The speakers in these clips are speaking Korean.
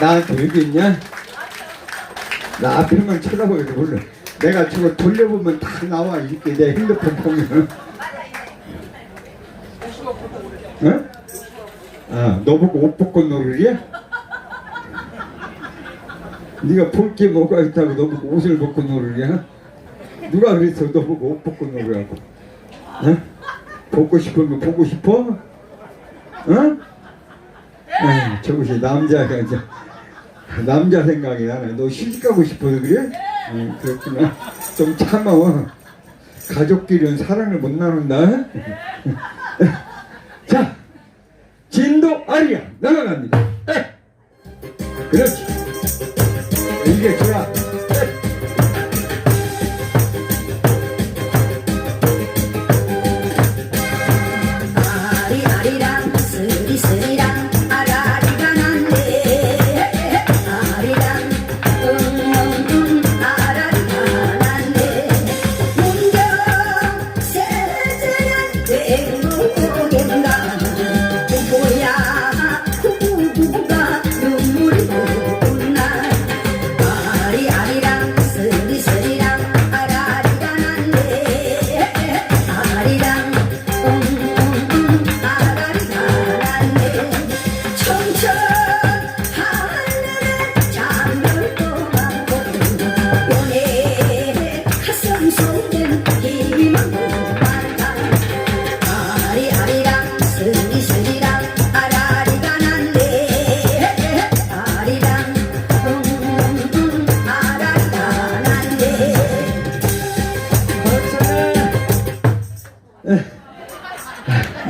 나한테 여기 있냐? 나 앞에만 쳐다보여도 몰라. 내가 저거 돌려보면 다 나와 이렇게 내 핸드폰 보면. 어? 아, 너 보고 옷 벗고 놀으랴? 네가 볼 게 뭐가 있다고 너 보고 옷을 벗고 놀으랴? 누가 그랬어 너 보고 옷 벗고 놀으라고? 어? 벗고 싶으면 보고 싶어? 어? 아, 저것이 남자가 이제 남자 생각이 나네. 너 시집 가고 싶어서 그래? 응, 그렇구나. 좀 참아. 가족끼리는 사랑을 못 나눈다. 자, 진도 아리아 나가갑니다. 에. 그렇지.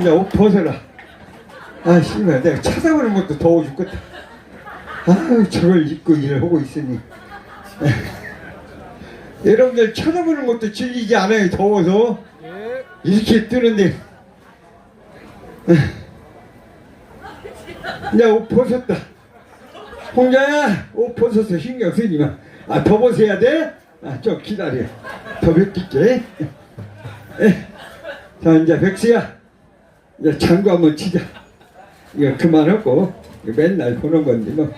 이제 옷 벗어라. 아, 씨발, 내가 찾아보는 것도 더워 죽겠다. 아, 저걸 입고 일을 하고 있으니. 여러분들 쳐다보는 것도 질리지 않아요, 더워서. 이렇게 뜨는데. 이제 옷 벗었다. 홍자야, 옷 벗어서 신경 쓰지 마. 아, 더 벗어야 돼? 아, 좀 기다려. 더 벗길게. 자, 이제 백수야. 이제 장구 한번 치자. 이거 그만하고 맨날 보는 건데 뭐.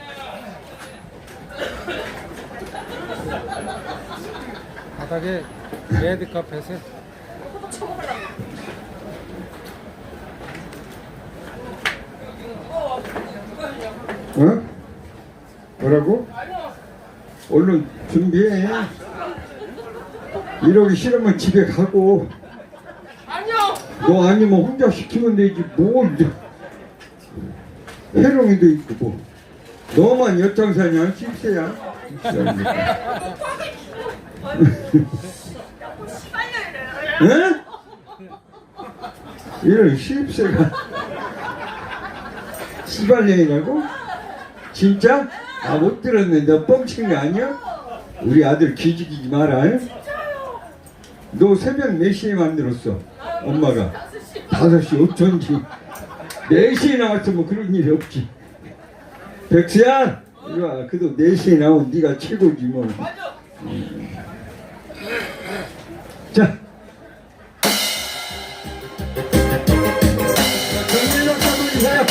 바닥에 레드 카펫에 어? 뭐라고? 얼른 준비해. 이러기 싫으면 집에 가고. 너 아니면 혼자 시키면 되지 뭘 이제 해롱이도 있고 뭐 너만 엿장사냐 씹새야 에? 이런 씹새가 시발년이라고? 진짜? 아 못 들었네 너 뻥친 거 아니야? 우리 아들 기지기지 마라 에? 너 새벽 몇 시에 만들었어? 엄마가 5시 어쩐지 4시에 나왔으면 그런 일이 없지 백수야 이리 와 그래도 4시에 나온 네가 최고지 뭐 음. 자. 정민호 사모님이세요.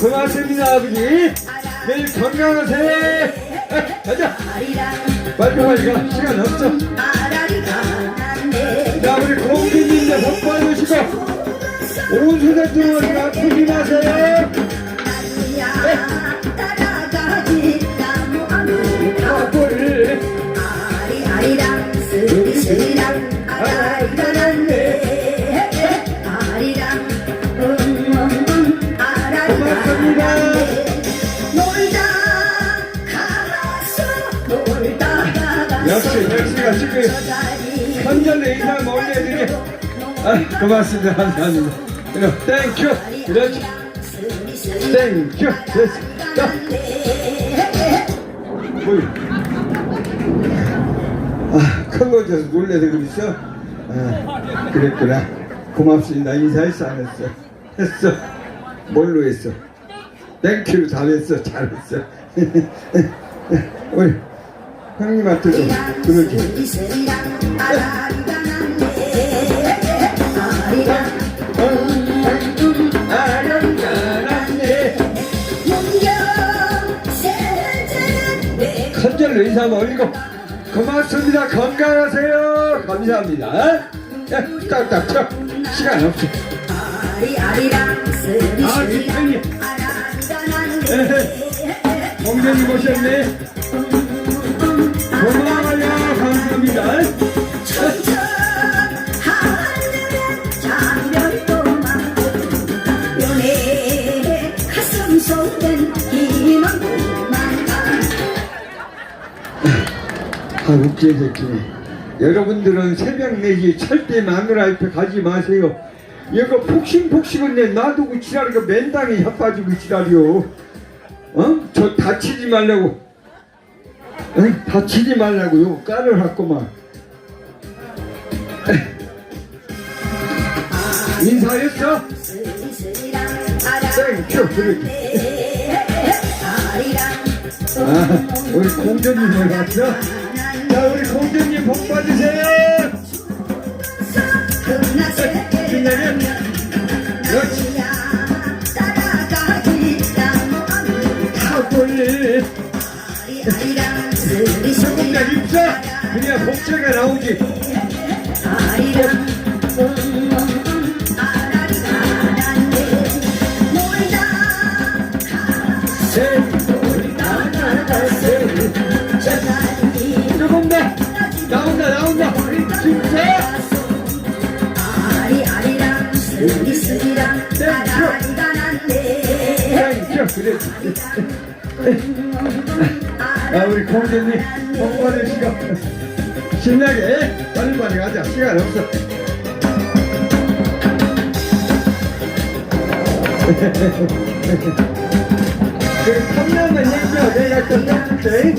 고맙습니다, 아버지. 내일 건강하세요. 가자. 아리랑 빨리 빨리 가. 시간 났네 자, 우리 공주님들 복 받으시고. 온 세상 동안 아프지 마세요. 아리아리랑 스리스리랑 아라리가 역시, 역시가 지금 저자리 선전에 인사 올려드리 아, 고맙습니다. 감사합니다. 땡큐. 땡큐. 됐어. 자, 뭐이. 아, 큰거 줘서 놀래서 그랬어? 아, 그랬구나. 고맙습니다. 인사했어, 안 했어? 했어. 뭘로 했어? 땡큐로 잘했어, 잘했어. 우리 아리랑 세제는 내 컨절로 인사 한번 올리고 고맙습니다. 건강하세요. 감사합니다. 야, 딱딱 쳐. 시간 없어. 아리 아리랑 아, 스리스리랑 뒷편이. 아라리 공전이 모셨네. 고마워요. 감사합니다. 아 웃겨 새끼네 여러분들은 새벽 4시 절대 마누라 앞에 가지 마세요. 이거 폭신폭신은 내 놔두고 지랄이가 맨땅에 혀빠지고 지랄이요 어? 저 다치지 말라고 어? 다치지 말라고요 까를 has고만 인사했어? 땡큐 아 우리 공주님 왔어? 자 우리 공주님 복 받으세요 그래야 복채가 나오지 아리랑 음, 아라리가 났네 놀다 셋 놀다 가서 저자리 조금 더 나온다 아 우리 공주님 복 받으시고 신나게 빨리빨리 가자. 시간 없어. 그 탐나는 얘기야 내가 좀 해줄게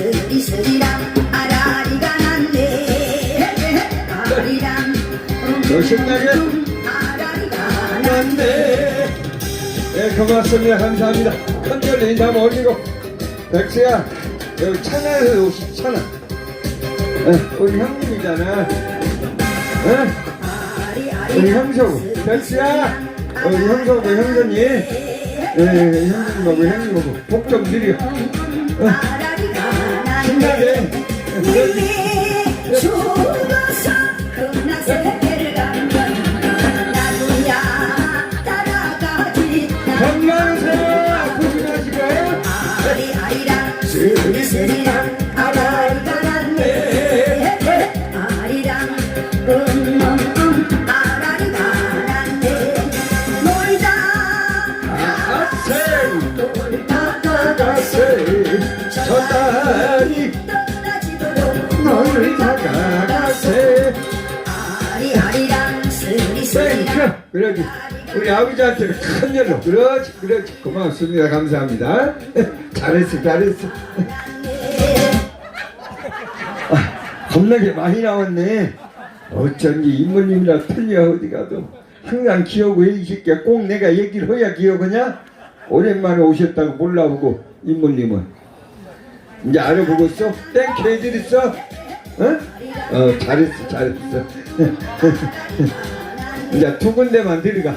스리스리랑 아라리가 났네 아리랑 더 신나게? 아라리가 난데 네 고맙습니다. 감사합니다. 인사 한번 올리고 백수야 여기 천안에서 오시 천안 네, 우리 형님이잖아. 네? 우리 형수 백수야 우리 형수하고 형수님 네 형수님하고 형님하고. 복좀 드려. 아라리가 신나게. 님 아버지한테 큰 열로 그렇지 그렇지. 고맙습니다. 감사합니다. 잘했어 잘했어. 아, 겁나게 많이 나왔네. 어쩐지 인물님이라 틀려 어디 가도 항상 기억을 새끼야 꼭 내가 얘기를 해야 기억하냐? 오랜만에 오셨다고 몰라보고 인물님은. 이제 알아보고 있어? 땡큐 있어? 어? 어 잘했어 잘했어. 이제 두 군데만 들어가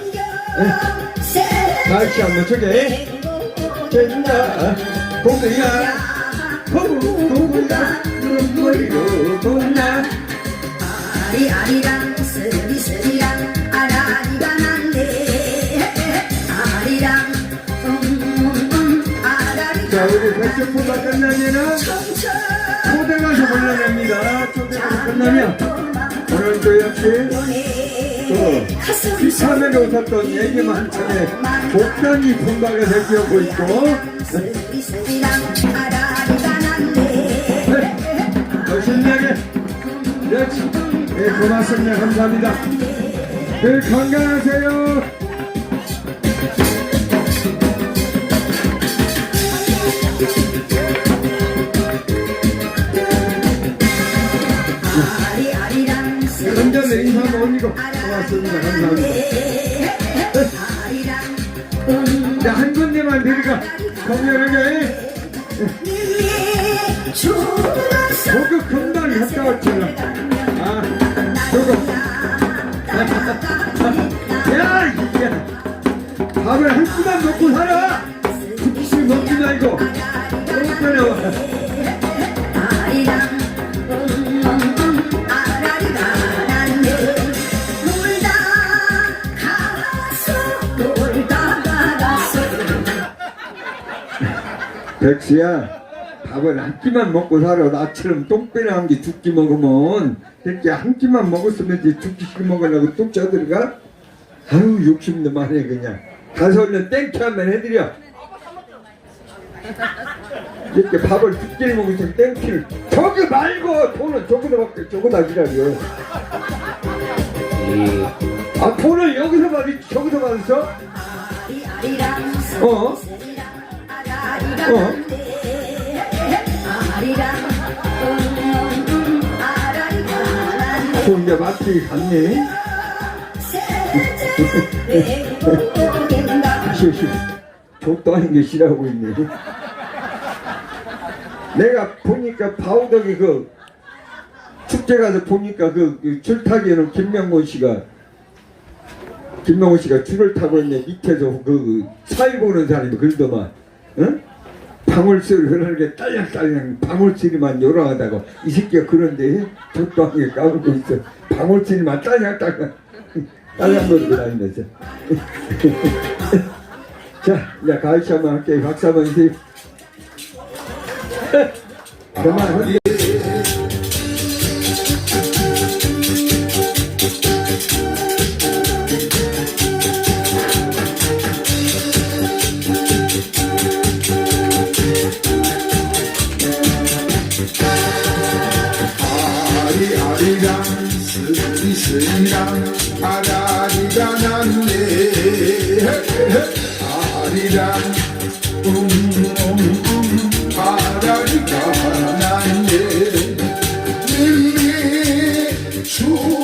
같이 한번 저게 된다 동생아 거구구구나 눈물로 돈나. 아리아리랑 스리스리랑 아라리가 났네. 아리랑 음음 자 아라리가 우리 백제포가 끝나면은 초대 가서 불러냅니다. 초대 가서 끝나면 오늘 또 역시 그 비참하게 웃었던 얘기만 한참에 복단이 분박에 대기하고 있고. 네, 더 신나게. 그렇지 네, 고맙습니다. 감사합니다. 네, 건강하세요 고맙습니다 감사합니다 자, 한 군데만 데리가 공연하게 저거 금방 갔다 왔잖아 백수야 밥을 한 끼만 먹고 살아. 나처럼 똥배나 한 개 두 끼 먹으면 이렇게 한 끼만 먹었으면 이제 두 끼씩 먹으려고 뚝 쳐들어가 아유 욕심도 많네 그냥. 가서 얼른 땡큐 한번 해드려. 이렇게 밥을 두 끼를 먹으면 땡큐를. 저기 말고 돈은 저기다 받게 저기다 주라고요. 아 돈을 여기서 받지 저기서 받았어? 어? 어? 또 이제 마트에 갔네. 아닌 게 싫어하고 있네. 내가 보니까 바우덕이 그 축제 가서 보니까 그, 그 줄타기에는 김명곤 씨가 김명곤 씨가 줄을 타고 있는데 밑에서 그 사회 보는 사람이 그러더만. 응? 방울소리 흐르는 게 딸랑딸랑 방울소리만 요란하다고 이 새끼가 그런데 게 까불고 있어. 방울소리만 딸랑딸랑 딸랑거리고 다니면서. 자 이제 가르치 한번 할게 박수 한번 주세요. 그만 아라리가 났네 아리랑 음음음 아라리가 났네 님이 죽어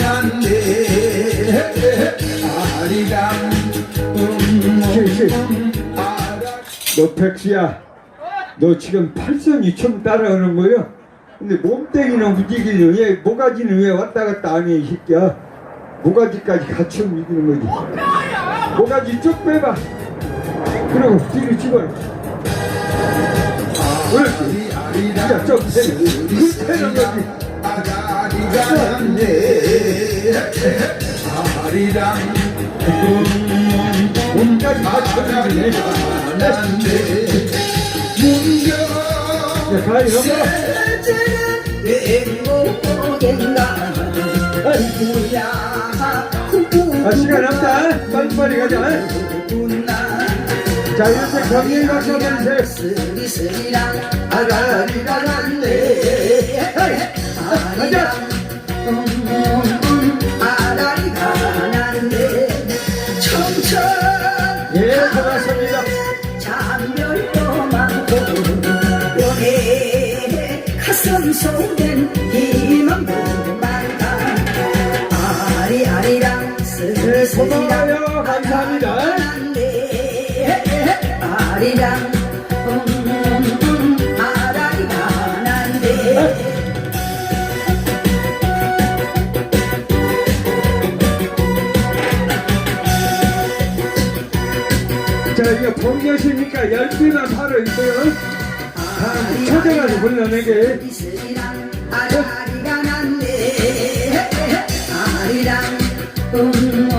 음 아라 너 백수야. 너 지금 팔선 유청 따라오는 거야? 근데 몸뚱이는 움직이는 왜 모가지는 왜 왔다 갔다 안 해 이 새끼야? 모가지까지 같이 움직이는 거지. 모가지 쭉 빼봐. 그리고 뒤로 집어넣어. 그렇지. 아리아리랑 좀 하는 거지. 아라리가 났네. 아리랑 문경 야 가위 넘어 행복인가 아 시간 없다. 빨리빨리 가자. 자 이렇게 한번 주세요. 스리스리랑 아리랑 음, 아라리 아리아리랑. 감사합니다. 아리랑 자 이거 본교시니까 10개만 팔아 있어요 다 찾아가서 불러내게 음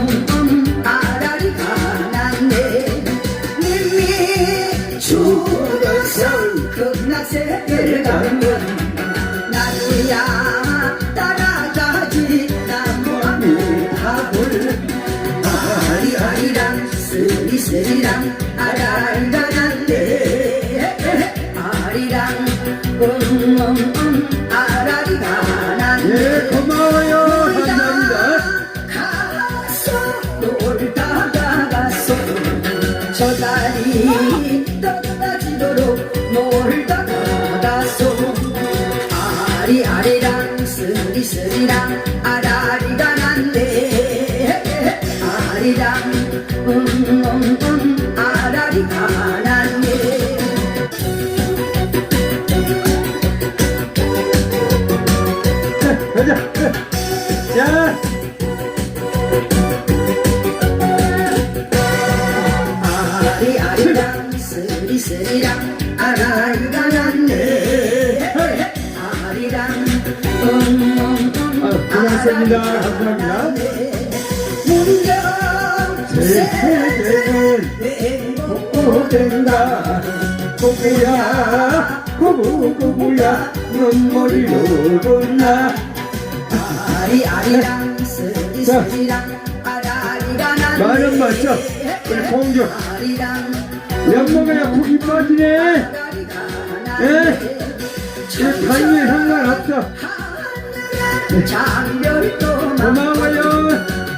아, 고맙습니다 감사합니다 문경 세계는 고된다 고구야 고구 고구야 눈물이 오르나 아리 아리랑 스리스리랑 아라리가 난네 말은 맞죠? 우리 공주 아리랑 연먹어야 북이 빠지네 예? 난네 이 타임에 상관없어 장별도 고마워요.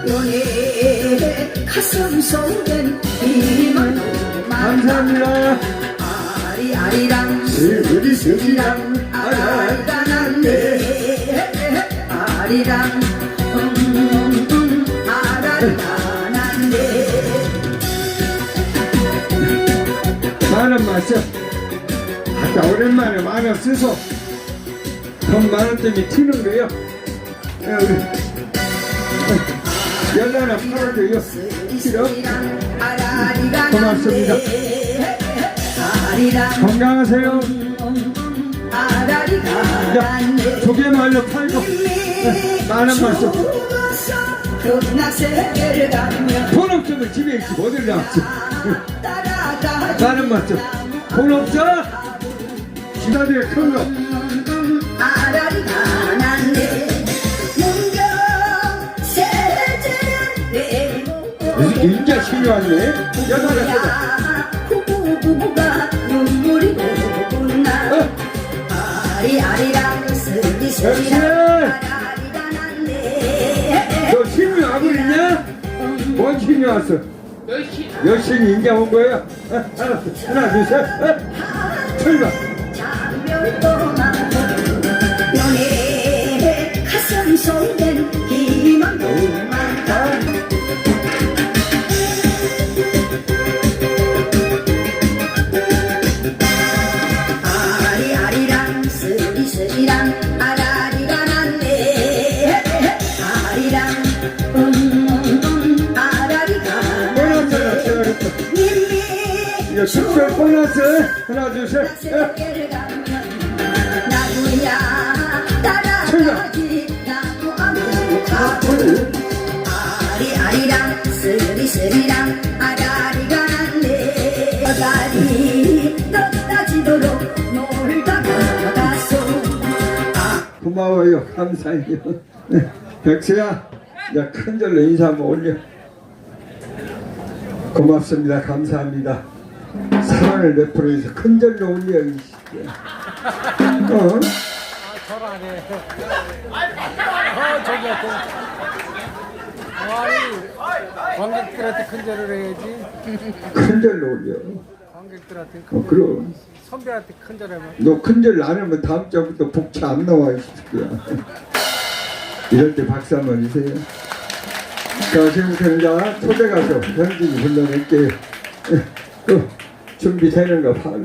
연애 가슴 속엔 희망 감사합니다. 아리아리랑 스리랑 아라리가 난네 아리랑 음? 아까 오랜만에 만원 쓰소. 돈 만원 때문에 튀는 거요 팔아줘요 싫어? 아라리가 고맙습니다. 건강하세요 야, 조개 말려 팔고 맞죠? 흑낙세를 가면 돈 없으면 집에 있지 어딜 나왔지 만원 맞죠? 돈 없어? 기다려 큰거 인자 신유하네 연하나 쓰다 야 후부부부가 눈물이 오구나 어? 아리아리랑 났네 너 신유 아버리냐? 뭔 신유 왔어? 여신이 인자 온 거야? 어? 알았어 하나 둘셋 어? 출발 장별도 이거 특별 보너스 하나 둘셋 아무가고 아리 아리랑 스리 스리랑 아라리가 났네. 어다리 떠다지도록 놀다가 가소 아. 고마워요. 감사해요. 네, 백수야 야 큰절로 인사 한번 올려. 고맙습니다. 감사합니다. 사랑을 베풀어서 큰절로 올려 이 어? 저라네. 어, 저기. 아니, 관객들한테 큰 절을 해야지. 큰 절로 올려. 관객들한테 어큰 그럼. 선배한테 큰 절 하면. 너 큰 절 안 하면 다음 주부터 복채 안 나와 이 새끼야. 이럴 때 박수 한번 주세요. 자 지금부터는 자 초대 가서 현진이 불러낼게요. 어, 준비되는 거 봐요